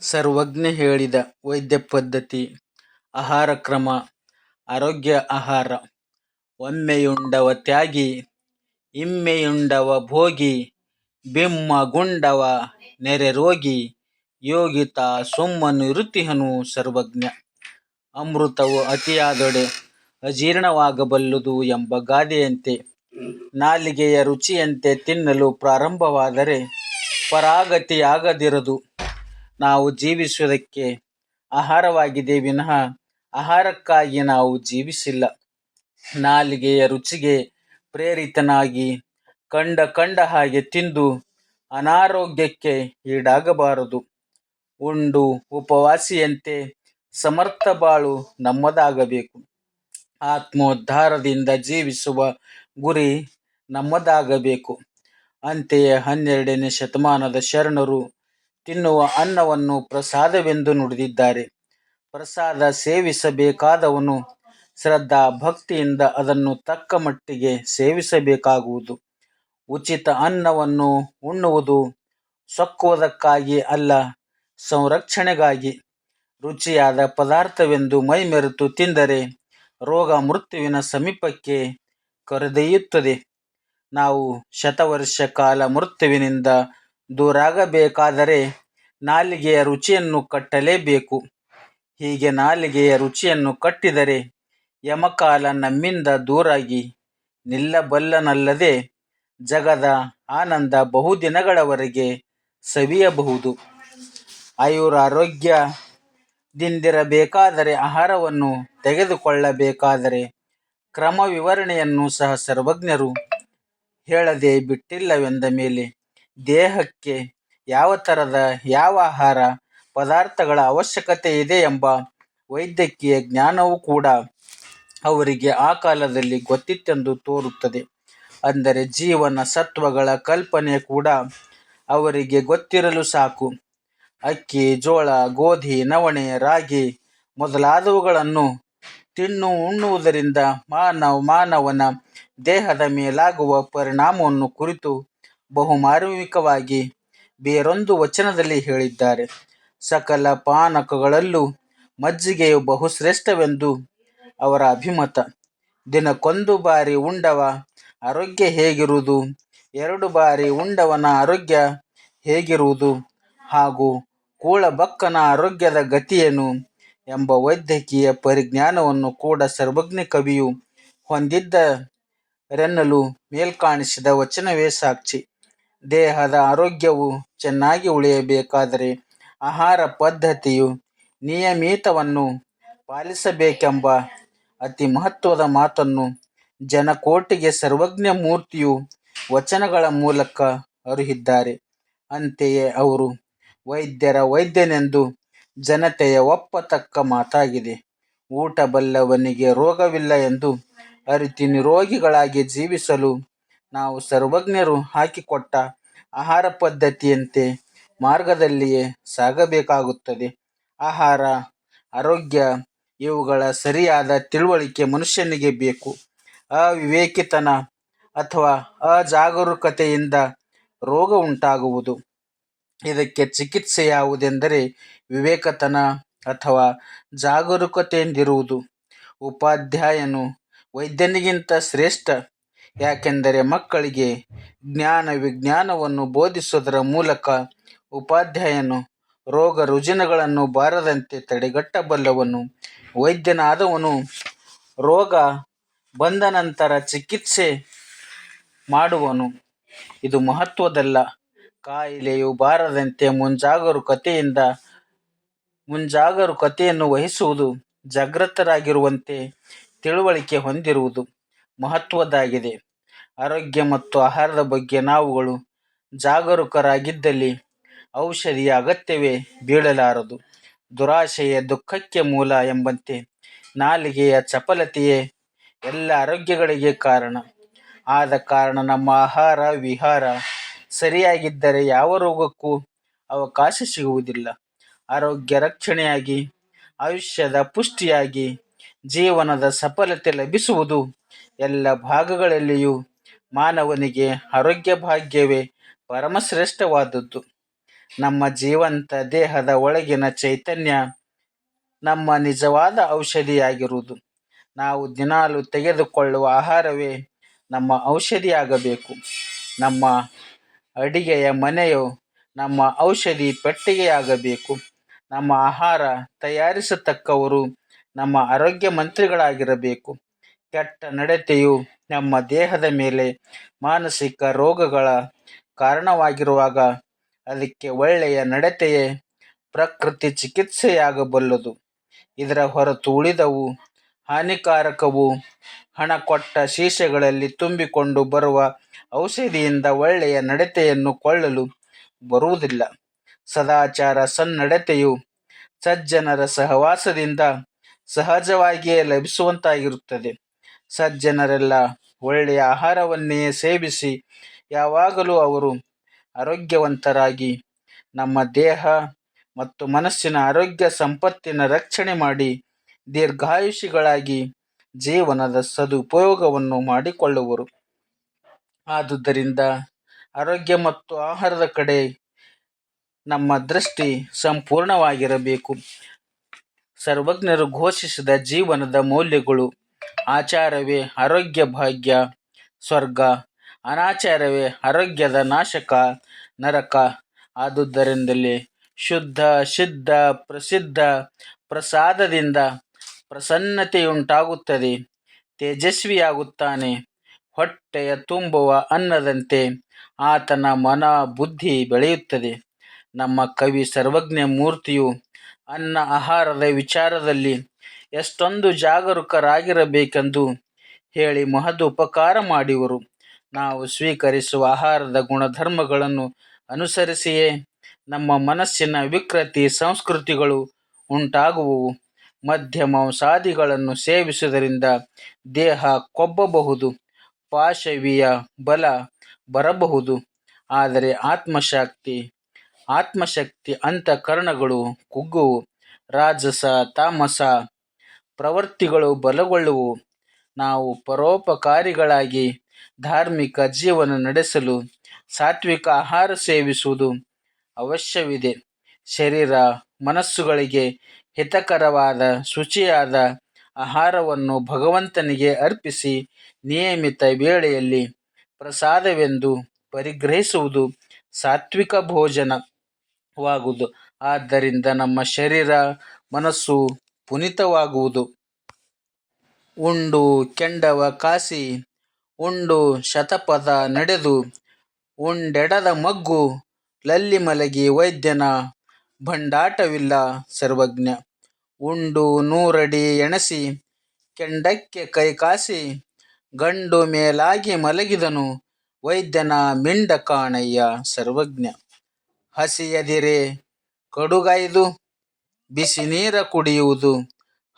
ಸರ್ವಜ್ಞ ಹೇಳಿದ ವೈದ್ಯ ಪದ್ಧತಿ, ಆಹಾರ ಕ್ರಮ, ಆರೋಗ್ಯ ಆಹಾರ, ಒಮ್ಮೆಯುಂಡವ ತ್ಯಾಗಿ, ಇಮ್ಮೆಯುಂಡವ ಭೋಗಿ, ಬಿಮ್ಮಗುಂಡವ ನೆರೆ ರೋಗಿ, ಯೋಗಿತ ಸುಮ್ಮನಿರುತಿಹನು ಸರ್ವಜ್ಞ. ಅಮೃತವು ಅತಿಯಾದೊಡೆ ಅಜೀರ್ಣವಾಗಬಲ್ಲುದು ಎಂಬ ಗಾದೆಯಂತೆ, ನಾಲಿಗೆಯ ರುಚಿಯಂತೆ ತಿನ್ನಲು ಪ್ರಾರಂಭವಾದರೆ ಪರಾಗತಿಯಾಗದಿರದು. ನಾವು ಜೀವಿಸುವುದಕ್ಕೆ ಆಹಾರವಾಗಿದೆ ವಿನಃ ಆಹಾರಕ್ಕಾಗಿ ನಾವು ಜೀವಿಸಿಲ್ಲ. ನಾಲಿಗೆಯ ರುಚಿಗೆ ಪ್ರೇರಿತನಾಗಿ ಕಂಡ ಕಂಡ ಹಾಗೆ ತಿಂದು ಅನಾರೋಗ್ಯಕ್ಕೆ ಈಡಾಗಬಾರದು. ಉಂಡು ಉಪವಾಸಿಯಂತೆ ಸಮರ್ಥ ಬಾಳು ನಮ್ಮದಾಗಬೇಕು. ಆತ್ಮೋದ್ಧಾರದಿಂದ ಜೀವಿಸುವ ಗುರಿ ನಮ್ಮದಾಗಬೇಕು. ಅಂತೆಯೇ ಹನ್ನೆರಡನೇ ಶತಮಾನದ ಶರಣರು ತಿನ್ನುವ ಅನ್ನವನ್ನು ಪ್ರಸಾದವೆಂದು ನುಡಿದಿದ್ದಾರೆ. ಪ್ರಸಾದ ಸೇವಿಸಬೇಕಾದವನು ಶ್ರದ್ಧಾ ಭಕ್ತಿಯಿಂದ ಅದನ್ನು ತಕ್ಕ ಮಟ್ಟಿಗೆ ಸೇವಿಸಬೇಕಾಗುವುದು. ಉಚಿತ ಅನ್ನವನ್ನು ಉಣ್ಣುವುದು ಸೊಕ್ಕುವುದಕ್ಕಾಗಿ ಅಲ್ಲ, ಸಂರಕ್ಷಣೆಗಾಗಿ. ರುಚಿಯಾದ ಪದಾರ್ಥವೆಂದು ಮೈಮೆರೆತು ತಿಂದರೆ ರೋಗ ಮೃತ್ಯುವಿನ ಸಮೀಪಕ್ಕೆ ಕರೆದೊಯ್ಯುತ್ತದೆ. ನಾವು ಶತವರ್ಷ ಕಾಲ ಮೃತ್ಯುವಿನಿಂದ ದೂರಾಗಬೇಕಾದರೆ ನಾಲಿಗೆಯ ರುಚಿಯನ್ನು ಕಟ್ಟಲೇಬೇಕು. ಹೀಗೆ ನಾಲಿಗೆಯ ರುಚಿಯನ್ನು ಕಟ್ಟಿದರೆ ಯಮಕಾಲ ನಮ್ಮಿಂದ ದೂರಾಗಿ ನಿಲ್ಲಬಲ್ಲನಲ್ಲದೆ ಜಗದ ಆನಂದ ಬಹುದಿನಗಳವರೆಗೆ ಸವಿಯಬಹುದು. ಆಯುರಾರೋಗ್ಯದಿಂದಿರಬೇಕಾದರೆ ಆಹಾರವನ್ನು ತೆಗೆದುಕೊಳ್ಳಬೇಕಾದರೆ ಕ್ರಮ ವಿವರಣೆಯನ್ನು ಸಹ ಸರ್ವಜ್ಞರು ಹೇಳದೆ ಬಿಟ್ಟಿಲ್ಲವೆಂದ ಮೇಲೆ ದೇಹಕ್ಕೆ ಯಾವ ಥರದ ಯಾವ ಆಹಾರ, ಪದಾರ್ಥಗಳ ಅವಶ್ಯಕತೆ ಇದೆ ಎಂಬ ವೈದ್ಯಕೀಯ ಜ್ಞಾನವೂ ಕೂಡ ಅವರಿಗೆ ಆ ಕಾಲದಲ್ಲಿ ಗೊತ್ತಿತ್ತೆಂದು ತೋರುತ್ತದೆ. ಅಂದರೆ ಜೀವನ ಸತ್ವಗಳ ಕಲ್ಪನೆ ಕೂಡ ಅವರಿಗೆ ಗೊತ್ತಿರಲು ಸಾಕು. ಅಕ್ಕಿ, ಜೋಳ, ಗೋಧಿ, ನವಣೆ, ರಾಗಿ ಮೊದಲಾದವುಗಳನ್ನು ತಿನ್ನು ಉಣ್ಣುವುದರಿಂದ ಮಾನವ, ಮಾನವನ ದೇಹದ ಮೇಲಾಗುವ ಪರಿಣಾಮವನ್ನು ಕುರಿತು ಬಹುಮಾರ್ಮಿಕವಾಗಿ ಬೇರೊಂದು ವಚನದಲ್ಲಿ ಹೇಳಿದ್ದಾರೆ. ಸಕಲ ಪಾನಕಗಳಲ್ಲೂ ಮಜ್ಜಿಗೆಯು ಬಹುಶ್ರೇಷ್ಠವೆಂದು ಅವರ ಅಭಿಮತ. ದಿನಕ್ಕೊಂದು ಬಾರಿ ಉಂಡವ ಆರೋಗ್ಯ ಹೇಗಿರುವುದು? ಎರಡು ಬಾರಿ ಉಂಡವನ ಆರೋಗ್ಯ ಹೇಗಿರುವುದು? ಹಾಗೂ ಕೂಳಬಕ್ಕನ ಆರೋಗ್ಯದ ಗತಿಯೇನು ಎಂಬ ವೈದ್ಯಕೀಯ ಪರಿಜ್ಞಾನವನ್ನು ಕೂಡ ಸರ್ವಜ್ಞ ಕವಿಯು ಹೊಂದಿದ್ದರೆನ್ನಲು ಮೇಲ್ಕಾಣಿಸಿದ ವಚನವೇ ಸಾಕ್ಷಿ. ದೇಹದ ಆರೋಗ್ಯವು ಚೆನ್ನಾಗಿ ಉಳಿಯಬೇಕಾದರೆ ಆಹಾರ ಪದ್ಧತಿಯು ನಿಯಮಿತವನ್ನು ಪಾಲಿಸಬೇಕೆಂಬ ಅತಿ ಮಹತ್ವದ ಮಾತನ್ನು ಜನಕೋಟಿಗೆ ಸರ್ವಜ್ಞ ಮೂರ್ತಿಯು ವಚನಗಳ ಮೂಲಕ ಅರುಹಿದ್ದಾರೆ. ಅಂತೆಯೇ ಅವರು, ವೈದ್ಯರ ವೈದ್ಯನೆಂದು ಜನತೆಯ ಒಪ್ಪತಕ್ಕ ಮಾತಾಗಿದೆ. ಊಟ ಬಲ್ಲವನಿಗೆ ರೋಗವಿಲ್ಲ ಎಂದು ಅರಿತು ನಿರೋಗಿಗಳಾಗಿ ಜೀವಿಸಲು ನಾವು ಸರ್ವಜ್ಞರು ಹಾಕಿಕೊಟ್ಟ ಆಹಾರ ಪದ್ಧತಿಯಂತೆ ಮಾರ್ಗದಲ್ಲಿಯೇ ಸಾಗಬೇಕಾಗುತ್ತದೆ. ಆಹಾರ, ಆರೋಗ್ಯ ಇವುಗಳ ಸರಿಯಾದ ತಿಳುವಳಿಕೆ ಮನುಷ್ಯನಿಗೆ ಬೇಕು. ಅವಿವೇಕಿತನ ಅಥವಾ ಅಜಾಗರೂಕತೆಯಿಂದ ರೋಗ ಉಂಟಾಗುವುದು. ಇದಕ್ಕೆ ಚಿಕಿತ್ಸೆ ಯಾವುದೆಂದರೆ ವಿವೇಕತನ ಅಥವಾ ಜಾಗರೂಕತೆಯಿಂದಿರುವುದು ಉಪಾಧ್ಯಾಯನು ವೈದ್ಯನಿಗಿಂತ ಶ್ರೇಷ್ಠ ಯಾಕೆಂದರೆ ಮಕ್ಕಳಿಗೆ ಜ್ಞಾನ ವಿಜ್ಞಾನವನ್ನು ಬೋಧಿಸುವುದರ ಮೂಲಕ ಉಪಾಧ್ಯಾಯನು ರೋಗ ರುಜಿನಗಳನ್ನು ಬಾರದಂತೆ ತಡೆಗಟ್ಟಬಲ್ಲವನು. ವೈದ್ಯನಾದವನು ರೋಗ ಬಂದ ನಂತರ ಚಿಕಿತ್ಸೆ ಮಾಡುವನು. ಇದು ಮಹತ್ವದಲ್ಲ. ಕಾಯಿಲೆಯು ಬಾರದಂತೆ ಮುಂಜಾಗರೂಕತೆಯಿಂದ ಮುಂಜಾಗರೂಕತೆಯನ್ನು ವಹಿಸುವುದು ಜಾಗೃತರಾಗಿರುವಂತೆ ತಿಳುವಳಿಕೆ ಹೊಂದಿರುವುದು ಮಹತ್ವದ್ದಾಗಿದೆ ಆರೋಗ್ಯ ಮತ್ತು ಆಹಾರದ ಬಗ್ಗೆ ನಾವುಗಳು ಜಾಗರೂಕರಾಗಿದ್ದಲ್ಲಿ ಔಷಧಿಯ ಅಗತ್ಯವೇ ಬೀಳಲಾರದು. ದುರಾಶೆಯ ದುಃಖಕ್ಕೆ ಮೂಲ ಎಂಬಂತೆ ನಾಲಿಗೆಯ ಚಪಲತೆಯೇ ಎಲ್ಲ ಆರೋಗ್ಯಗಳಿಗೆ ಕಾರಣ. ಆದ ಕಾರಣ ನಮ್ಮ ಆಹಾರ, ವಿಹಾರ ಸರಿಯಾಗಿದ್ದರೆ ಯಾವ ರೋಗಕ್ಕೂ ಅವಕಾಶ ಸಿಗುವುದಿಲ್ಲ. ಆರೋಗ್ಯ ರಕ್ಷಣೆಯಾಗಿ, ಆಯುಷ್ಯದ ಪುಷ್ಟಿಯಾಗಿ, ಜೀವನದ ಸಫಲತೆ ಲಭಿಸುವುದು ಎಲ್ಲ ಭಾಗಗಳಲ್ಲಿಯೂ ಮಾನವನಿಗೆ ಆರೋಗ್ಯ ಭಾಗ್ಯವೇ ಪರಮಶ್ರೇಷ್ಠವಾದದ್ದು. ನಮ್ಮ ಜೀವಂತ ದೇಹದ ಒಳಗಿನ ಚೈತನ್ಯ ನಮ್ಮ ನಿಜವಾದ ಔಷಧಿಯಾಗಿರುವುದು. ನಾವು ದಿನಾಲು ತೆಗೆದುಕೊಳ್ಳುವ ಆಹಾರವೇ ನಮ್ಮ ಔಷಧಿಯಾಗಬೇಕು. ನಮ್ಮ ಅಡಿಗೆಯ ಮನೆಯು ನಮ್ಮ ಔಷಧಿ ಪೆಟ್ಟಿಗೆಯಾಗಬೇಕು. ನಮ್ಮ ಆಹಾರ ತಯಾರಿಸತಕ್ಕವರು ನಮ್ಮ ಆರೋಗ್ಯ ಮಂತ್ರಿಗಳಾಗಿರಬೇಕು. ಕೆಟ್ಟ ನಡತೆಯು ನಮ್ಮ ದೇಹದ ಮೇಲೆ ಮಾನಸಿಕ ರೋಗಗಳ ಕಾರಣವಾಗಿರುವಾಗ ಅದಕ್ಕೆ ಒಳ್ಳೆಯ ನಡತೆಯೇ ಪ್ರಕೃತಿ ಚಿಕಿತ್ಸೆಯಾಗಬಲ್ಲದು. ಇದರ ಹೊರತು ಉಳಿದವು ಹಾನಿಕಾರಕವು ಹಣ ಕೊಟ್ಟ ಶೀಶೆಗಳಲ್ಲಿ ತುಂಬಿಕೊಂಡು ಬರುವ ಔಷಧಿಯಿಂದ ಒಳ್ಳೆಯ ನಡತೆಯನ್ನು ಕೊಳ್ಳಲು ಬರುವುದಿಲ್ಲ. ಸದಾಚಾರ ಸನ್ನಡತೆಯು ಸಜ್ಜನರ ಸಹವಾಸದಿಂದ ಸಹಜವಾಗಿಯೇ ಲಭಿಸುವಂತಾಗಿರುತ್ತದೆ. ಸಜ್ಜನರೆಲ್ಲ ಒಳ್ಳೆಯ ಆಹಾರವನ್ನೇ ಸೇವಿಸಿ, ಯಾವಾಗಲೂ ಅವರು ಆರೋಗ್ಯವಂತರಾಗಿ ನಮ್ಮ ದೇಹ ಮತ್ತು ಮನಸ್ಸಿನ ಆರೋಗ್ಯ ಸಂಪತ್ತಿನ ರಕ್ಷಣೆ ಮಾಡಿ ದೀರ್ಘಾಯುಷಿಗಳಾಗಿ ಜೀವನದ ಸದುಪಯೋಗವನ್ನು ಮಾಡಿಕೊಳ್ಳುವರು. ಆದುದರಿಂದ ಆರೋಗ್ಯ ಮತ್ತು ಆಹಾರದ ಕಡೆ ನಮ್ಮ ದೃಷ್ಟಿ ಸಂಪೂರ್ಣವಾಗಿರಬೇಕು. ಸರ್ವಜ್ಞರು ಘೋಷಿಸಿದ ಜೀವನದ ಮೌಲ್ಯಗಳು ಆಚಾರವೇ ಆರೋಗ್ಯ ಭಾಗ್ಯ ಸ್ವರ್ಗ. ಅನಾಚಾರವೇ ಆರೋಗ್ಯದ ನಾಶಕ ನರಕ. ಆದುದರಿಂದಲೇ ಶುದ್ಧ, ಸಿದ್ಧ, ಪ್ರಸಿದ್ಧ, ಪ್ರಸಾದದಿಂದ ಪ್ರಸನ್ನತೆಯುಂಟಾಗುತ್ತದೆ. ತೇಜಸ್ವಿಯಾಗುತ್ತಾನೆ. ಹೊಟ್ಟೆಯ ತುಂಬುವ ಅನ್ನದಂತೆ ಆತನ ಮನ ಬುದ್ಧಿ ಬೆಳೆಯುತ್ತದೆ. ನಮ್ಮ ಕವಿ ಸರ್ವಜ್ಞ ಮೂರ್ತಿಯು ಅನ್ನ ಆಹಾರದ ವಿಚಾರದಲ್ಲಿ ಎಷ್ಟೊಂದು ಜಾಗರೂಕರಾಗಿರಬೇಕೆಂದು ಹೇಳಿ ಮಹದ್ ಉಪಕಾರ ಮಾಡಿವರು. ನಾವು ಸ್ವೀಕರಿಸುವ ಆಹಾರದ ಗುಣಧರ್ಮಗಳನ್ನು ಅನುಸರಿಸಿಯೇ ನಮ್ಮ ಮನಸ್ಸಿನ ವಿಕೃತಿ ಸಂಸ್ಕೃತಿಗಳು ಉಂಟಾಗುವವು. ಮಧ್ಯಮ ಮಾಂಸಾದಿಗಳನ್ನು ಸೇವಿಸುವುದರಿಂದ ದೇಹ ಕೊಬ್ಬಬಹುದು, ಪಾಶವಿಯ ಬಲ ಬರಬಹುದು. ಆದರೆ ಆತ್ಮಶಕ್ತಿ ಆತ್ಮಶಕ್ತಿ ಅಂತಃಕರಣಗಳು ಕುಗ್ಗುವು. ರಾಜಸ, ತಾಮಸ ಪ್ರವೃತ್ತಿಗಳು ಬಲಗೊಳ್ಳುವು. ನಾವು ಪರೋಪಕಾರಿಗಳಾಗಿ ಧಾರ್ಮಿಕ ಜೀವನ ನಡೆಸಲು ಸಾತ್ವಿಕ ಆಹಾರ ಸೇವಿಸುವುದು ಅವಶ್ಯವಿದೆ. ಶರೀರ, ಮನಸ್ಸುಗಳಿಗೆ ಹಿತಕರವಾದ ಶುಚಿಯಾದ ಆಹಾರವನ್ನು ಭಗವಂತನಿಗೆ ಅರ್ಪಿಸಿ ನಿಯಮಿತ ವೇಳೆಯಲ್ಲಿ ಪ್ರಸಾದವೆಂದು ಪರಿಗ್ರಹಿಸುವುದು ಸಾತ್ವಿಕ ಭೋಜನವಾಗುವುದು. ಆದ್ದರಿಂದ ನಮ್ಮ ಶರೀರ, ಮನಸ್ಸು ಪುನೀತವಾಗುವುದು. ಉಂಡು, ಕೆಂಡವ, ಕಾಸಿ, ಉಂಡು, ಶತಪದ ನಡೆದು, ಉಂಡೆಡದ ಮಗ್ಗು, ಲಲ್ಲಿ ಮಲಗಿ ವೈದ್ಯನ, ಭಂಡಾಟವಿಲ್ಲ ಸರ್ವಜ್ಞ. ಉಂಡು, ನೂರಡಿ ಎಣಸಿ, ಕೆಂಡಕ್ಕೆ ಕೈ ಕಾಸಿ, ಗಂಡು ಮೇಲಾಗಿ ಮಲಗಿದನು, ವೈದ್ಯನ ಮಿಂಡ ಕಾಣಯ್ಯ ಸರ್ವಜ್ಞ. ಹಸಿಯದಿರೆ ಕಡುಗೈದು ಬಿಸಿ ನೀರ ಕುಡಿಯುವುದು.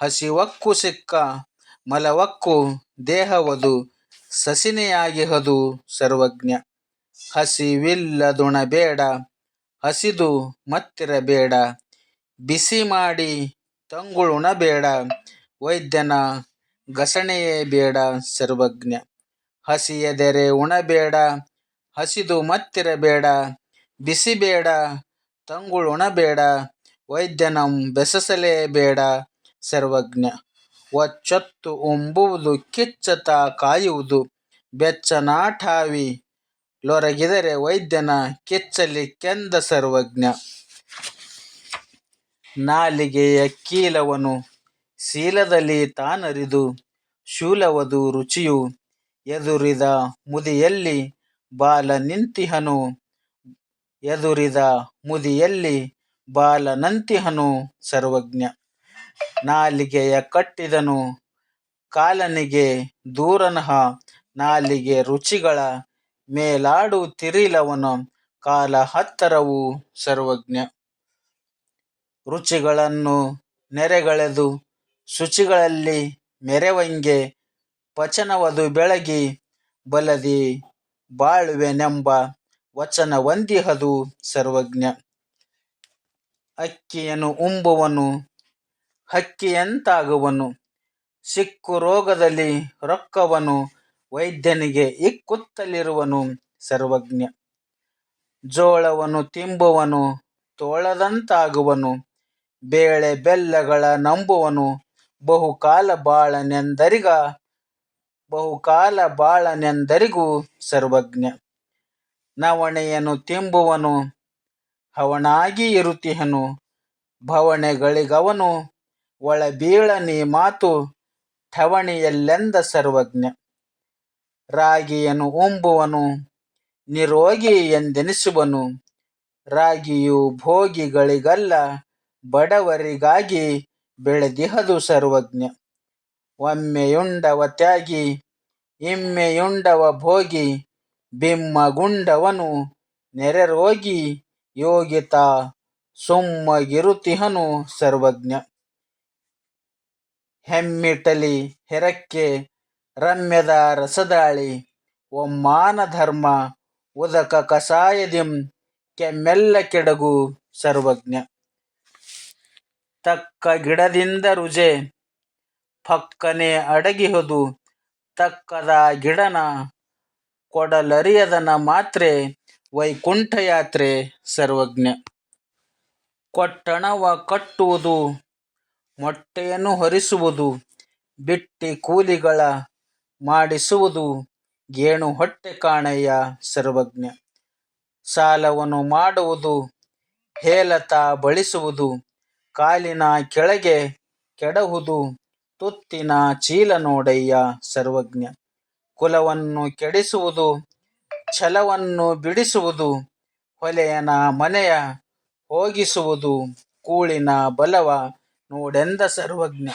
ಹಸಿವಕ್ಕು ಸಿಕ್ಕ, ಮಲವಕ್ಕು ದೇಹವದು ಸಸಿನೆಯಾಗಿಹದು ಸರ್ವಜ್ಞ. ಹಸಿವಿಲ್ಲದುಣಬೇಡ, ಹಸಿದು ಮತ್ತಿರಬೇಡ. ಬಿಸಿ ಮಾಡಿ ತಂಗುಳುಣಬೇಡ, ವೈದ್ಯನ ಗಸಣೆಯೇ ಬೇಡ ಸರ್ವಜ್ಞ. ಹಸಿಯದರೆ ಉಣಬೇಡ, ಹಸಿದು ಮತ್ತಿರಬೇಡ. ಬಿಸಿ ಬೇಡ, ತಂಗುಳುಣಬೇಡ. ವೈದ್ಯನಂ ಬೆಸಸಲೇ ಬೇಡ ಸರ್ವಜ್ಞ. ಒಚ್ಚೊತ್ತು ಉಂಬುವುದು ಕಿಚ್ಚತ ಕಾಯುವುದು. ಬೆಚ್ಚನಾಠಾವಿ ಲೊರಗಿದರೆ ವೈದ್ಯನ ಕಿಚ್ಚಲಿ ಕೆಚ್ಚಲಿಕ್ಕೆಂದ ಸರ್ವಜ್ಞ. ನಾಲಿಗೆಯ ಕೀಲವನು ಶೀಲದಲ್ಲಿ ತಾನರಿದು. ಶೂಲವದು ರುಚಿಯು ಎದುರಿದ ಮುದಿಯಲ್ಲಿ ಬಾಲ ನಿಂತಿಹನು. ಎದುರಿದ ಮುದಿಯಲ್ಲಿ ಬಾಲನಂತಿಹನು ಸರ್ವಜ್ಞ. ನಾಲಿಗೆಯ ಕಟ್ಟಿದನು ಕಾಲನಿಗೆ ದೂರನಹ. ನಾಲಿಗೆ ರುಚಿಗಳ ಮೇಲಾಡುತ್ತಿರಿಲವನ ಕಾಲ ಹತ್ತರವು ಸರ್ವಜ್ಞ. ರುಚಿಗಳನ್ನು ನೆರೆಗಳೆದು ಶುಚಿಗಳಲ್ಲಿ ಮೆರೆವಂಗೆ ಪಚನವದು ಬೆಳಗಿ ಬಲದಿ ಬಾಳುವೆನೆಂಬ ವಚನವಂದಿಹದು ಸರ್ವಜ್ಞ. ಅಕ್ಕಿಯನ್ನು ಉಂಬುವನು, ಹಕ್ಕಿಯಂತಾಗುವನು. ಸಿಕ್ಕು ರೋಗದಲ್ಲಿ ರೊಕ್ಕವನು, ವೈದ್ಯನಿಗೆ ಇಕ್ಕುತ್ತಲಿರುವನು ಸರ್ವಜ್ಞ. ಜೋಳವನ್ನು ತಿಂಬುವನು, ತೋಳದಂತಾಗುವನು. ಬೇಳೆ ಬೆಲ್ಲಗಳ ನಂಬುವನು, ಬಹುಕಾಲ ಬಾಳನೆಂದರಿಗ, ಬಹುಕಾಲ ಬಾಳನೆಂದರಿಗೂ ಸರ್ವಜ್ಞ. ನವಣೆಯನ್ನು ತಿಂಬುವನು ಹವಣಾಗಿ ಇರುತ್ತಿಹನು. ಭವಣೆಗಳಿಗವನು ಒಳಬೀಳನಿ ಮಾತು ಠವಣಿಯಲ್ಲೆಂದ ಸರ್ವಜ್ಞ. ರಾಗಿಯನು ಉಂಬುವನು, ನಿರೋಗಿ ಎಂದೆನಿಸುವನು. ರಾಗಿಯು ಭೋಗಿಗಳಿಗಲ್ಲ, ಬಡವರಿಗಾಗಿ ಬೆಳೆದಿಹದು ಸರ್ವಜ್ಞ. ಒಮ್ಮೆಯುಂಡವ ತ್ಯಾಗಿ, ಇಮ್ಮೆಯುಂಡವ ಭೋಗಿ, ಬಿಮ್ಮಗುಂಡವನು ನೆರೆರೋಗಿ ಯೋಗಿತ ಸುಮ್ಮಗಿರುತಿಹನು ಸರ್ವಜ್ಞ. ಹೆಮ್ಮಿಟಲಿ ಹೆರಕ್ಕೆ ರಮ್ಯದ ರಸದಾಳಿ, ಒಮ್ಮಾನ ಧರ್ಮ ಉದಕ ಕಸಾಯದಿಂ ಕೆಮ್ಮೆಲ್ಲ ಕೆಡಗು ಸರ್ವಜ್ಞ. ತಕ್ಕ ಗಿಡದಿಂದ ರುಜೆ ಪಕ್ಕನೆ ಅಡಗಿಹುದು, ತಕ್ಕದ ಗಿಡನ ಕೊಡಲರಿಯದನ ಮಾತ್ರೆ ವೈಕುಂಠ ಯಾತ್ರೆ ಸರ್ವಜ್ಞ. ಕೊಟ್ಟಣವ ಕಟ್ಟುವುದು, ಮೊಟ್ಟೆಯನ್ನು ಹೊರಿಸುವುದು, ಬಿಟ್ಟಿ ಕೂಲಿಗಳ ಮಾಡಿಸುವುದು, ಗೇಣು ಹೊಟ್ಟೆ ಕಾಣಯ್ಯ ಸರ್ವಜ್ಞ. ಸಾಲವನ್ನು ಮಾಡುವುದು, ಹೇಲತ ಬಳಿಸುವುದು, ಕಾಲಿನ ಕೆಳಗೆ ಕೆಡಹುದು ತುತ್ತಿನ ಚೀಲ ನೋಡಯ್ಯ ಸರ್ವಜ್ಞ. ಕುಲವನ್ನು ಕೆಡಿಸುವುದು ಛಲವನ್ನು ಬಿಡಿಸುವುದು, ಹೊಲೆಯನ ಮನೆಯ ಹೋಗಿಸುವುದು, ಕೂಳಿನ ಬಲವ ನೋಡೆಂದ ಸರ್ವಜ್ಞ.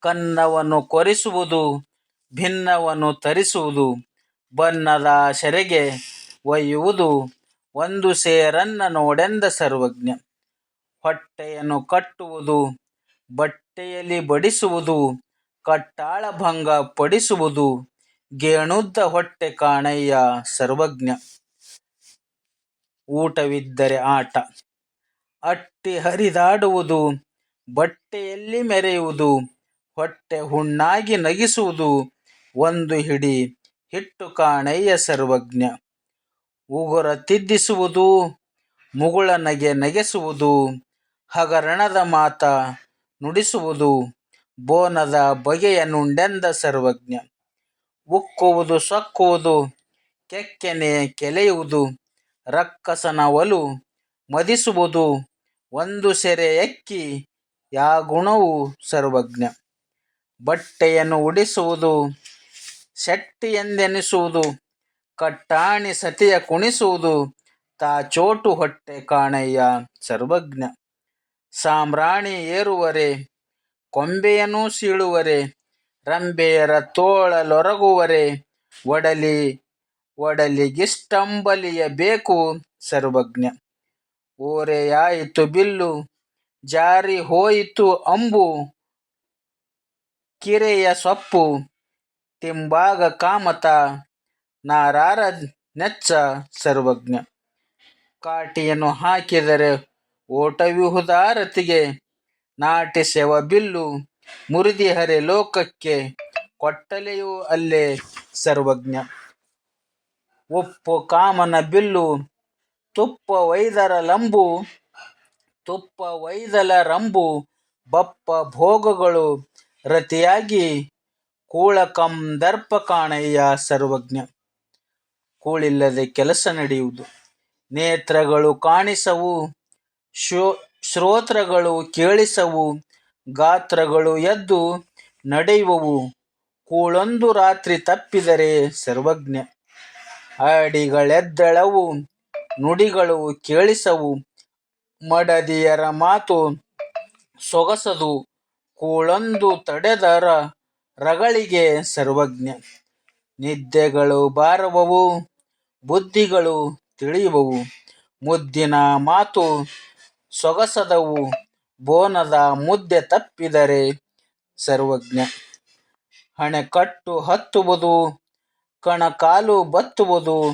ಕನ್ನವನ್ನು ಕೊರಿಸುವುದು, ಭಿನ್ನವನ್ನು ತರಿಸುವುದು ಬನ್ನದ ಸೆರೆಗೆ ಒಯ್ಯುವುದು, ಒಂದು ಸೇರನ್ನ ನೋಡೆಂದ ಸರ್ವಜ್ಞ. ಹೊಟ್ಟೆಯನ್ನು ಕಟ್ಟುವುದು, ಬಟ್ಟೆಯಲ್ಲಿ ಬಡಿಸುವುದು, ಕಟ್ಟಾಳ ಭಂಗ ಪಡಿಸುವುದು ಗೇಣುದ್ದ ಹೊಟ್ಟೆ ಕಾಣಯ್ಯ ಸರ್ವಜ್ಞ. ಊಟವಿದ್ದರೆ ಆಟ. ಅಟ್ಟಿ ಹರಿದಾಡುವುದು ಬಟ್ಟೆಯಲ್ಲಿ ಮೆರೆಯುವುದು, ಹೊಟ್ಟೆ ಹುಣ್ಣಾಗಿ ನಗಿಸುವುದು, ಒಂದು ಹಿಡಿ ಹಿಟ್ಟು ಕಾಣಯ್ಯ ಸರ್ವಜ್ಞ. ಉಗುರ ತಿದ್ದಿಸುವುದು, ಮುಗುಳ ನಗೆ ನಗೆಸುವುದು, ಹಗರಣದ ಮಾತ ನುಡಿಸುವುದು, ಬೋನದ ಬಗೆಯ ನುಂಡೆಂದ ಸರ್ವಜ್ಞ. ಉಕ್ಕುವುದು, ಸೊಕ್ಕುವುದು, ಕೆಕ್ಕೆನೆ ಕೆಲೆಯುವುದು ರಕ್ಕಸನ ಒಲು ಮದಿಸುವುದು, ಒಂದು ಸೆರೆ ಎಕ್ಕಿ, ಯಾ ಗುಣವು ಸರ್ವಜ್ಞ. ಬಟ್ಟೆಯನ್ನು ಉಡಿಸುವುದು, ಶೆಟ್ಟಿ ಎಂದೆನಿಸುವುದು, ಕಟ್ಟಾಣಿ ಸತಿಯ ಕುಣಿಸುವುದು, ತಾ ಚೋಟು ಹೊಟ್ಟೆ ಕಾಣಯ್ಯ ಸರ್ವಜ್ಞ. ಸಾಮ್ರಾಣಿ ಏರುವರೆ, ಕೊಂಬೆಯನ್ನು ಸೀಳುವರೆ ರಂಬೆಯರ ತೋಳಲೊರಗುವರೆ, ಒಡಲಿ, ಒಡಲಿಗಿಷ್ಟಂಬಲಿಯ ಬೇಕು ಸರ್ವಜ್ಞ. ಓರೆಯಾಯಿತು ಬಿಲ್ಲು, ಜಾರಿ ಹೋಯಿತು ಅಂಬು, ಕಿರೆಯ ಸೊಪ್ಪು, ತಿಂಬಾಗ ಕಾಮತ, ನಾರಾರ ನೆಚ್ಚ ಸರ್ವಜ್ಞ. ಕಾಟಿಯನ್ನು ಹಾಕಿದರೆ ಓಟವಿಹುದಾರತಿಗೆ ನಾಟಿಸೆವ ಬಿಲ್ಲು ಮುರಿದಿಹರೆ ಲೋಕಕ್ಕೆ ಕೊಟ್ಟಲೆಯೂ ಅಲ್ಲೇ ಸರ್ವಜ್ಞ. ಉಪ್ಪು ಕಾಮನ ಬಿಲ್ಲು, ತುಪ್ಪ ವೈದರ ಲಂಬು, ತುಪ್ಪ ವೈದಲ ರಂಬು, ಬಪ್ಪ ಭೋಗಗಳು ರತಿಯಾಗಿ ಕೂಳಕಂದರ್ಪ ಕಾಣಯ್ಯ ಸರ್ವಜ್ಞ. ಕೂಳಿಲ್ಲದೆ ಕೆಲಸ ನಡೆಯುವುದು, ನೇತ್ರಗಳು ಕಾಣಿಸವು, ಶೋ ಶ್ರೋತ್ರಗಳು ಕೇಳಿಸವು ಗಾತ್ರಗಳು ಎದ್ದು ನಡೆಯುವವು. ಕೂಳೊಂದು ರಾತ್ರಿ ತಪ್ಪಿದರೆ ಸರ್ವಜ್ಞ. ಆಡಿಗಳೆದ್ದಳವು ನುಡಿಗಳು ಕೇಳಿಸವು. ಮಡದಿಯರ ಮಾತು ಸೊಗಸದು. ಕೂಳೊಂದು ತಡೆದರ ರಗಳಿಗೆ ಸರ್ವಜ್ಞ. ನಿದ್ದೆಗಳು ಬಾರವವು, ಬುದ್ಧಿಗಳು ತಿಳಿಯುವವು. ಮುದ್ದಿನ ಮಾತು ಸೊಗಸದವು. ಬೋನದ ಮುದ್ದೆ ತಪ್ಪಿದರೆ ಸರ್ವಜ್ಞ. ಹಣೆಕಟ್ಟು ಹತ್ತುವುದು, ಕಣಕಾಲು ಬತ್ತುವುದು,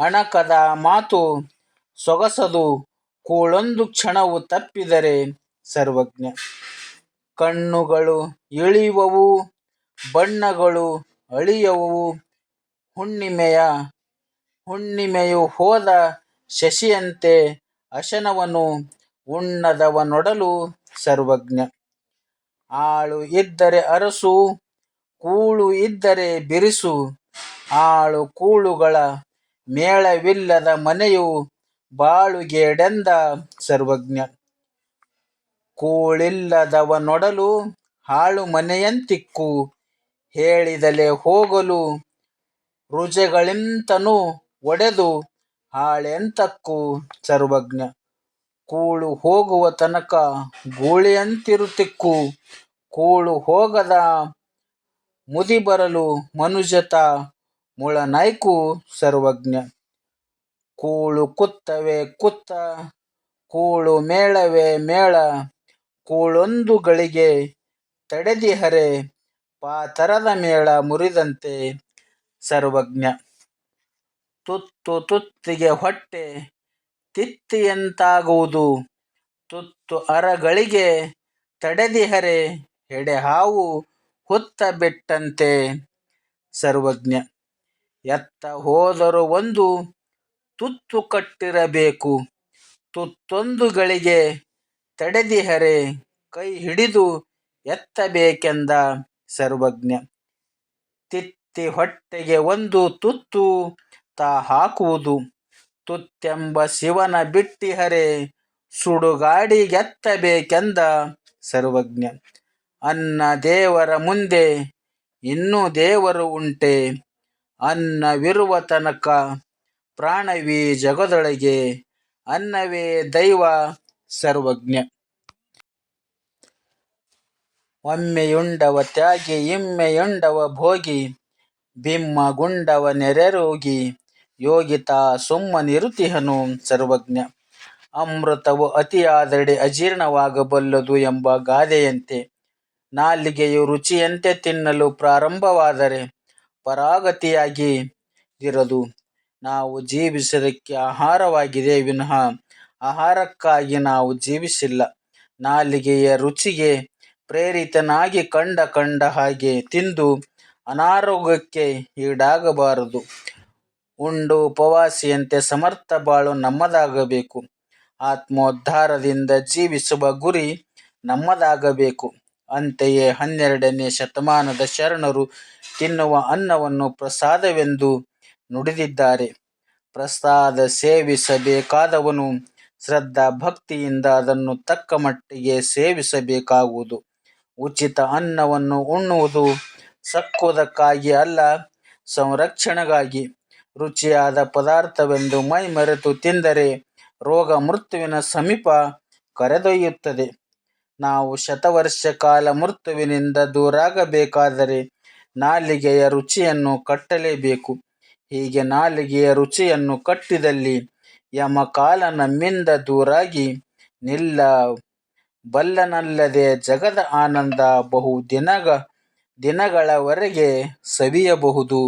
ಅಣಕದ ಮಾತು ಸೊಗಸದು, ಕೂಳೊಂದು ಕ್ಷಣವು ತಪ್ಪಿದರೆ ಸರ್ವಜ್ಞ. ಕಣ್ಣುಗಳು ಇಳಿಯುವವು, ಬಣ್ಣಗಳು ಅಳಿಯವು ಹುಣ್ಣಿಮೆಯ ಹುಣ್ಣಿಮೆಯು ಹೋದ ಶಶಿಯಂತೆ ಅಶನವನ್ನು ಉಣ್ಣದವನೊಡಲು ಸರ್ವಜ್ಞ. ಆಳು ಇದ್ದರೆ ಅರಸು, ಕೂಳು ಇದ್ದರೆ ಬಿರಿಸು. ಆಳು ಕೂಳುಗಳ ಮೇಳವಿಲ್ಲದ ಮನೆಯು ಬಾಳುಗೇಡೆಂದ ಸರ್ವಜ್ಞ. ಕೂಳಿಲ್ಲದವನೊಡಲು ಹಾಳು ಮನೆಯಂತಿಕ್ಕು. ಹೇಳಿದಲೆ ಹೋಗಲು ರುಜೆಗಳಿಂತನು ಒಡೆದು ಹಾಳೆಂತಕ್ಕು ಸರ್ವಜ್ಞ. ಕೂಳು ಹೋಗುವ ತನಕ ಗೂಳಿಯಂತಿರುತಿಕ್ಕು. ಕೂಳು ಹೋಗದ ಮುದಿ ಬರಲು ಮನುಜತ ಮುಳನಾಯ್ಕು ಸರ್ವಜ್ಞ. ಕೂಳು ಕುತ್ತವೆ ಕುತ್ತ, ಕೂಳು ಮೇಳವೆ ಮೇಳ, ಕೂಳೊಂದು ಗಳಿಗೆ ತಡೆದಿಹರೆ ಪಾತರದ ಮೇಳ ಮುರಿದಂತೆ ಸರ್ವಜ್ಞ. ತುತ್ತು ತುತ್ತಿಗೆ ಹೊಟ್ಟೆ ತಿತ್ತಿಯಂತಾಗುವುದು ತುತ್ತು ಅರಗಳಿಗೆ ತಡೆದಿಹರೆ ಹೆಡೆಹಾವು ಹುತ್ತ ಬಿಟ್ಟಂತೆ ಸರ್ವಜ್ಞ, ಎತ್ತ ಹೋದರೂ ಒಂದು ತುತ್ತು ಕಟ್ಟಿರಬೇಕು. ತುತ್ತೊಂದುಗಳಿಗೆ ತಡೆದಿಹರೆ ಕೈ ಹಿಡಿದು ಎತ್ತಬೇಕೆಂದ ಸರ್ವಜ್ಞ. ತಿತ್ತಿ ಹೊಟ್ಟೆಗೆ ಒಂದು ತುತ್ತು ತಾ ಹಾಕುವುದು ತುತ್ತೆಂಬ ಶಿವನ ಬಿಟ್ಟಿ ಬಿಟ್ಟಿಹರೆ ಸುಡುಗಾಡಿಗೆತ್ತಬೇಕೆಂದ ಸರ್ವಜ್ಞ. ಅನ್ನ ದೇವರ ಮುಂದೆ ಇನ್ನೂ ದೇವರು ಉಂಟೆ. ಅನ್ನವಿರುವ ತನಕ ಪ್ರಾಣವಿ ಜಗದೊಳಗೆ ಅನ್ನವೇ ದೈವ ಸರ್ವಜ್ಞ. ಒಮ್ಮೆಯುಂಡವ ತ್ಯಾಗಿ, ಇಮ್ಮೆಯುಂಡವ ಭೋಗಿ, ಬಿಮ್ಮಗುಂಡವ ನೆರೆರೋಗಿ. ಯೋಗಿತ ಸುಮ್ಮನಿರುತಿಹನು ಸರ್ವಜ್ಞ. ಅಮೃತವು ಅತಿಯಾದಡೆ ಅಜೀರ್ಣವಾಗಬಲ್ಲದು ಎಂಬ ಗಾದೆಯಂತೆ. ನಾಲಿಗೆಯು ರುಚಿಯಂತೆ ತಿನ್ನಲು ಪ್ರಾರಂಭವಾದರೆ ಪರಾಗತಿಯಾಗಿ ಇರದು. ನಾವು ಜೀವಿಸೋದಕ್ಕೆ ಆಹಾರವಾಗಿದೆ ವಿನಃ ಆಹಾರಕ್ಕಾಗಿ ನಾವು ಜೀವಿಸಿಲ್ಲ. ನಾಲಿಗೆಯ ರುಚಿಗೆ ಪ್ರೇರಿತನಾಗಿ ಕಂಡ ಕಂಡ ಹಾಗೆ ತಿಂದು ಅನಾರೋಗ್ಯಕ್ಕೆ ಈಡಾಗಬಾರದು. ಉಂಡು ಉಪವಾಸಿಯಂತೆ ಸಮರ್ಥ ಬಾಳು ನಮ್ಮದಾಗಬೇಕು. ಆತ್ಮೋದ್ಧಾರದಿಂದ ಜೀವಿಸುವ ಗುರಿ ನಮ್ಮದಾಗಬೇಕು. ಅಂತೆಯೇ ಹನ್ನೆರಡನೇ ಶತಮಾನದ ಶರಣರು ತಿನ್ನುವ ಅನ್ನವನ್ನು ಪ್ರಸಾದವೆಂದು ನುಡಿದಿದ್ದಾರೆ. ಪ್ರಸಾದ ಸೇವಿಸಬೇಕಾದವನು ಶ್ರದ್ಧಾ ಭಕ್ತಿಯಿಂದ ಅದನ್ನು ತಕ್ಕ ಮಟ್ಟಿಗೆ ಸೇವಿಸಬೇಕಾಗುವುದು. ಉಚಿತ ಅನ್ನವನ್ನು ಉಣ್ಣುವುದು ಸಕ್ಕುವುದಕ್ಕಾಗಿ ಅಲ್ಲ, ಸಂರಕ್ಷಣೆಗಾಗಿ. ರುಚಿಯಾದ ಪದಾರ್ಥವೆಂದು ಮೈ ಮರೆತು ತಿಂದರೆ ರೋಗ ಮೃತ್ಯುವಿನ ಸಮೀಪ ಕರೆದೊಯ್ಯುತ್ತದೆ. ನಾವು ಶತವರ್ಷ ಕಾಲ ಮೃತ್ಯುವಿನಿಂದ ದೂರಾಗಬೇಕಾದರೆ ನಾಲಿಗೆಯ ರುಚಿಯನ್ನು ಕಟ್ಟಲೇಬೇಕು. ಹೀಗೆ ನಾಲಿಗೆಯ ರುಚಿಯನ್ನು ಕಟ್ಟಿದಲ್ಲಿ ಯಮಕಾಲ ನಮ್ಮಿಂದ ದೂರಾಗಿ ನಿಲ್ಲ. ಬಲ್ಲನಲ್ಲದೆ ಜಗದ ಆನಂದ ಬಹು ದಿನಗ ದಿನಗಳವರೆಗೆ ಸವಿಯಬಹುದು.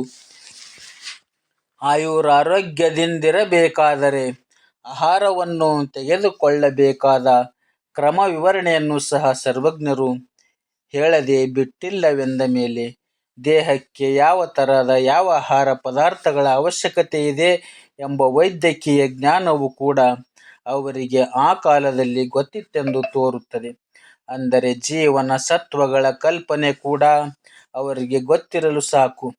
ಆಯುರಾರೋಗ್ಯದಿಂದಿರಬೇಕಾದರೆ ಆಹಾರವನ್ನು ತೆಗೆದುಕೊಳ್ಳಬೇಕಾದ ಕ್ರಮ ವಿವರಣೆಯನ್ನು ಸಹ ಸರ್ವಜ್ಞರು ಹೇಳದೆ ಬಿಟ್ಟಿಲ್ಲವೆಂದ ಮೇಲೆ ದೇಹಕ್ಕೆ ಯಾವ ತರಹದ ಯಾವ ಆಹಾರ ಪದಾರ್ಥಗಳ ಅವಶ್ಯಕತೆ ಇದೆ ಎಂಬ ವೈದ್ಯಕೀಯ ಜ್ಞಾನವು ಕೂಡ ಅವರಿಗೆ ಆ ಕಾಲದಲ್ಲಿ ಗೊತ್ತಿತ್ತೆಂದು ತೋರುತ್ತದೆ. ಅಂದರೆ ಜೀವನ ಸತ್ವಗಳ ಕಲ್ಪನೆ ಕೂಡ ಅವರಿಗೆ ಗೊತ್ತಿರಲು ಸಾಕು.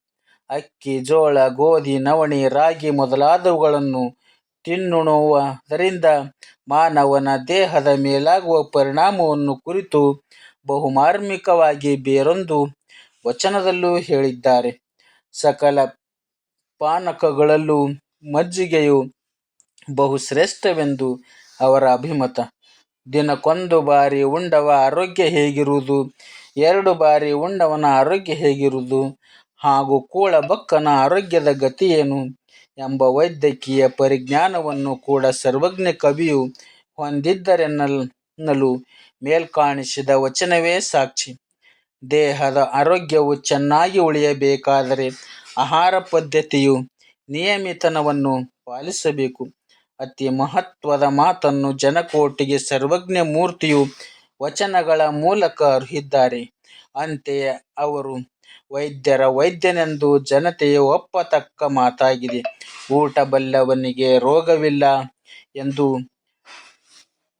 ಅಕ್ಕಿ, ಜೋಳ, ಗೋಧಿ, ನವಣೆ, ರಾಗಿ ಮೊದಲಾದವುಗಳನ್ನು ತಿನ್ನುಣುವುದರಿಂದ ಮಾನವನ ದೇಹದ ಮೇಲಾಗುವ ಪರಿಣಾಮವನ್ನು ಕುರಿತು ಬಹುಮಾರ್ಮಿಕವಾಗಿ ಬೇರೊಂದು ವಚನದಲ್ಲೂ ಹೇಳಿದ್ದಾರೆ. ಸಕಲ ಪಾನಕಗಳಲ್ಲೂ ಮಜ್ಜಿಗೆಯು ಬಹುಶ್ರೇಷ್ಠವೆಂದು ಅವರ ಅಭಿಮತ. ದಿನಕ್ಕೊಂದು ಬಾರಿ ಉಂಡವ ಆರೋಗ್ಯ ಹೇಗಿರುವುದು? ಎರಡು ಬಾರಿ ಉಂಡವನ ಆರೋಗ್ಯ ಹೇಗಿರುವುದು? ಹಾಗೂ ಕೂಳಬಕ್ಕನ ಆರೋಗ್ಯದ ಗತಿಯೇನು ಎಂಬ ವೈದ್ಯಕೀಯ ಪರಿಜ್ಞಾನವನ್ನು ಕೂಡ ಸರ್ವಜ್ಞ ಕವಿಯು ಹೊಂದಿದ್ದರೆನ್ನಲು ಮೇಲ್ಕಾಣಿಸಿದ ವಚನವೇ ಸಾಕ್ಷಿ. ದೇಹದ ಆರೋಗ್ಯವು ಚೆನ್ನಾಗಿ ಉಳಿಯಬೇಕಾದರೆ ಆಹಾರ ಪದ್ಧತಿಯು ನಿಯಮಿತನವನ್ನು ಪಾಲಿಸಬೇಕು. ಅತಿ ಮಹತ್ವದ ಮಾತನ್ನು ಜನಕೋಟಿಗೆ ಸರ್ವಜ್ಞ ಮೂರ್ತಿಯು ವಚನಗಳ ಮೂಲಕ ಅರ್ಹಿದ್ದಾರೆ. ಅಂತೆಯೇ ಅವರು ವೈದ್ಯರ ವೈದ್ಯನೆಂದು ಜನತೆಯು ಒಪ್ಪತಕ್ಕ ಮಾತಾಗಿದೆ ಊಟ ಬಲ್ಲವನಿಗೆ ರೋಗವಿಲ್ಲ ಎಂದು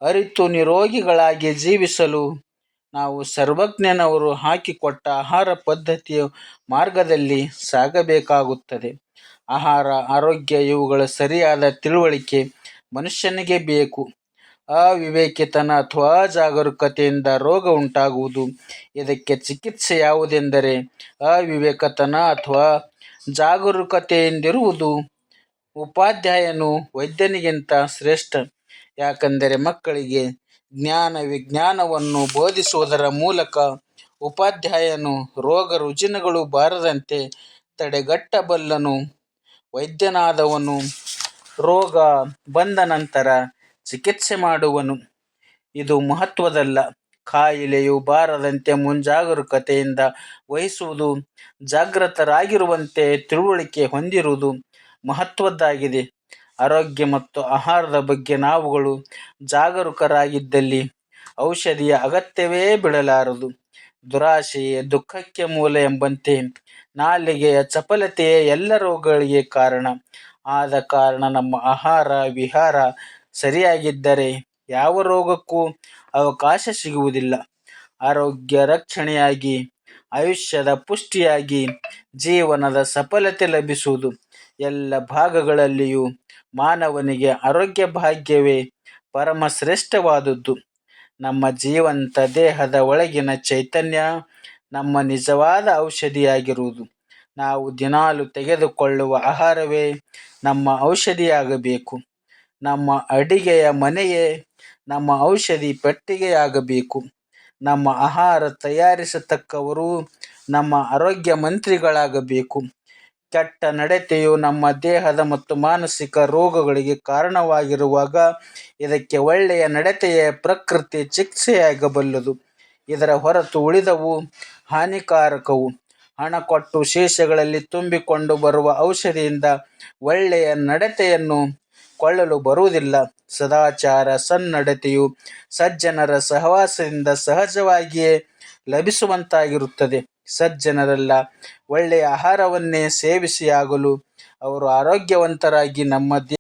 ಅರಿತು ನಿರೋಗಿಗಳಾಗಿ ಜೀವಿಸಲು ನಾವು ಸರ್ವಜ್ಞನವರು ಹಾಕಿಕೊಟ್ಟ ಆಹಾರ ಪದ್ಧತಿಯ ಮಾರ್ಗದಲ್ಲಿ ಸಾಗಬೇಕಾಗುತ್ತದೆ. ಆಹಾರ, ಆರೋಗ್ಯ ಇವುಗಳ ಸರಿಯಾದ ತಿಳುವಳಿಕೆ ಮನುಷ್ಯನಿಗೆ ಬೇಕು. ಅವಿವೇಕಿತನ ಅಥವಾ ಅಜಾಗರೂಕತೆಯಿಂದ ರೋಗ ಉಂಟಾಗುವುದು. ಇದಕ್ಕೆ ಚಿಕಿತ್ಸೆ ಯಾವುದೆಂದರೆ ಅವಿವೇಕತನ ಅಥವಾ ಜಾಗರೂಕತೆಯಿಂದಿರುವುದು. ಉಪಾಧ್ಯಾಯನು ವೈದ್ಯನಿಗಿಂತ ಶ್ರೇಷ್ಠ. ಯಾಕಂದರೆ ಮಕ್ಕಳಿಗೆ ಜ್ಞಾನ-ವಿಜ್ಞಾನವನ್ನು ಬೋಧಿಸುವುದರ ಮೂಲಕ ಉಪಾಧ್ಯಾಯನು ರೋಗ-ರುಜಿನಗಳು ಬಾರದಂತೆ ತಡೆಗಟ್ಟಬಲ್ಲನು. ವೈದ್ಯನಾದವನು ರೋಗ ಬಂದ ನಂತರ ಚಿಕಿತ್ಸೆ ಮಾಡುವನು. ಇದು ಮಹತ್ವದಲ್ಲ ಕಾಯಿಲೆಯು ಬಾರದಂತೆ ಮುಂಜಾಗರೂಕತೆಯಿಂದ ವಹಿಸುವುದು, ಜಾಗೃತರಾಗಿರುವಂತೆ ತಿಳುವಳಿಕೆ ಹೊಂದಿರುವುದು ಮಹತ್ವದ್ದಾಗಿದೆ. ಆರೋಗ್ಯ ಮತ್ತು ಆಹಾರದ ಬಗ್ಗೆ ನಾವುಗಳು ಜಾಗರೂಕರಾಗಿದ್ದಲ್ಲಿ ಔಷಧಿಯ ಅಗತ್ಯವೇ ಬಿಡಲಾರದು ದುರಾಶೆಯೇ ದುಃಖಕ್ಕೆ ಮೂಲ ಎಂಬಂತೆ ನಾಲಿಗೆಯ ಚಪಲತೆಯೇ ಎಲ್ಲ ರೋಗಗಳಿಗೆ ಕಾರಣ. ಆದ ಕಾರಣ ನಮ್ಮ ಆಹಾರ ವಿಹಾರ ಸರಿಯಾಗಿದ್ದರೆ ಯಾವ ರೋಗಕ್ಕೂ ಅವಕಾಶ ಸಿಗುವುದಿಲ್ಲ. ಆರೋಗ್ಯ ರಕ್ಷಣೆಯಾಗಿ, ಆಯುಷ್ಯದ ಪುಷ್ಟಿಯಾಗಿ, ಜೀವನದ ಸಫಲತೆ ಲಭಿಸುವುದು. ಎಲ್ಲ ಭಾಗಗಳಲ್ಲಿಯೂ ಮಾನವನಿಗೆ ಆರೋಗ್ಯ ಭಾಗ್ಯವೇ ಪರಮಶ್ರೇಷ್ಠವಾದುದು. ನಮ್ಮ ಜೀವಂತ ದೇಹದ ಒಳಗಿನ ಚೈತನ್ಯ ನಮ್ಮ ನಿಜವಾದ ಔಷಧಿಯಾಗಿರುವುದು. ನಾವು ದಿನಾಲು ತೆಗೆದುಕೊಳ್ಳುವ ಆಹಾರವೇ ನಮ್ಮ ಔಷಧಿಯಾಗಬೇಕು. ನಮ್ಮ ಅಡಿಗೆಯ ಮನೆಯೇ ನಮ್ಮ ಔಷಧಿ ಪೆಟ್ಟಿಗೆಯಾಗಬೇಕು. ನಮ್ಮ ಆಹಾರ ತಯಾರಿಸತಕ್ಕವರು ನಮ್ಮ ಆರೋಗ್ಯ ಮಂತ್ರಿಗಳಾಗಬೇಕು ಕೆಟ್ಟ ನಡತೆಯು ನಮ್ಮ ದೇಹದ ಮತ್ತು ಮಾನಸಿಕ ರೋಗಗಳಿಗೆ ಕಾರಣವಾಗಿರುವಾಗ ಇದಕ್ಕೆ ಒಳ್ಳೆಯ ನಡತೆಯ ಪ್ರಕೃತಿ ಚಿಕಿತ್ಸೆಯಾಗಬಲ್ಲದು. ಇದರ ಹೊರತು ಉಳಿದವು ಹಾನಿಕಾರಕವು. ಹಣ ಕೊಟ್ಟು ಶೇಷಗಳಲ್ಲಿ ತುಂಬಿಕೊಂಡು ಬರುವ ಔಷಧಿಯಿಂದ ಒಳ್ಳೆಯ ನಡತೆಯನ್ನು ಕೊಳ್ಳಲು ಬರುವುದಿಲ್ಲ. ಸದಾಚಾರ ಸನ್ನಡತೆಯು ಸಜ್ಜನರ ಸಹವಾಸದಿಂದ ಸಹಜವಾಗಿಯೇ ಲಭಿಸುವಂತಾಗಿರುತ್ತದೆ. ಸಜ್ಜನರೆಲ್ಲ, ಒಳ್ಳೆಯ ಆಹಾರವನ್ನೇ ಸೇವಿಸಿಯಾಗಲು ಅವರು ಆರೋಗ್ಯವಂತರಾಗಿ ನಮ್ಮ